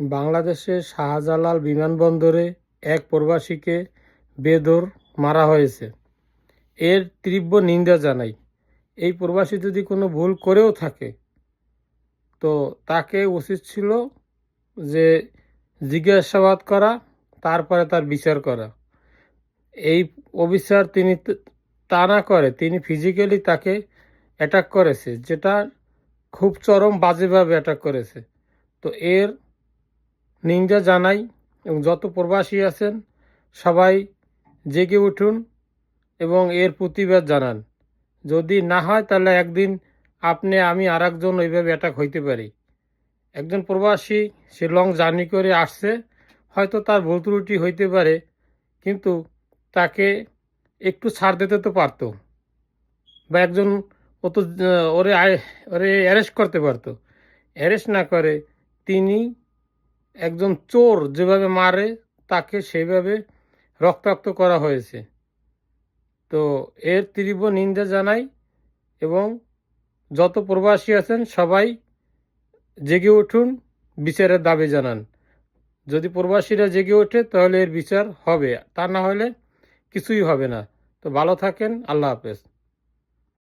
বাংলাদেশের শাহজালাল বিমানবন্দরে এক প্রবাসীকে বেদর মারা হয়েছে। এর তীব্র নিন্দা জানাই। এই প্রবাসী যদি কোনো ভুল করেও থাকে, তো তাকে উচিত ছিল যে জিজ্ঞাসাবাদ করা, তারপরে তার বিচার করা। এই অবিচার তিনি ত- না করে, তিনি ফিজিক্যালি তাকে অ্যাটাক করেছে, যেটা খুব চরম বাজেভাবে অ্যাটাক করেছে। তো এর নিন্দা জানাই এবং যত প্রবাসী আছেন, সবাই জেগে উঠুন এবং এর প্রতিবাদ জানান। যদি না হয়, তাহলে একদিন আপনি, আমি আর একজন ওইভাবে অ্যাটাক হইতে পারি। একজন প্রবাসী, সে লং জার্নি করে আসছে, হয়তো তার ভুল ত্রুটি হইতে পারে, কিন্তু তাকে একটু ছাড় দিতে তো পারতো বা একজন ও তো ওরে ওরে অ্যারেস্ট করতে পারতো। অ্যারেস্ট না করে তিনি একজন চোর যেভাবে মারে, তাকে সেইভাবে রক্তাক্ত করা হয়েছে। তো এর তীব্র নিন্দা জানাই এবং যত প্রবাসী আছেন সবাই জেগে উঠুন, বিচারের দাবি জানান। যদি প্রবাসীরা জেগে ওঠে, তাহলে এর বিচার হবে। তা না হলে কিছুই হবে না। তো ভালো থাকেন, আল্লাহ হাফেজ।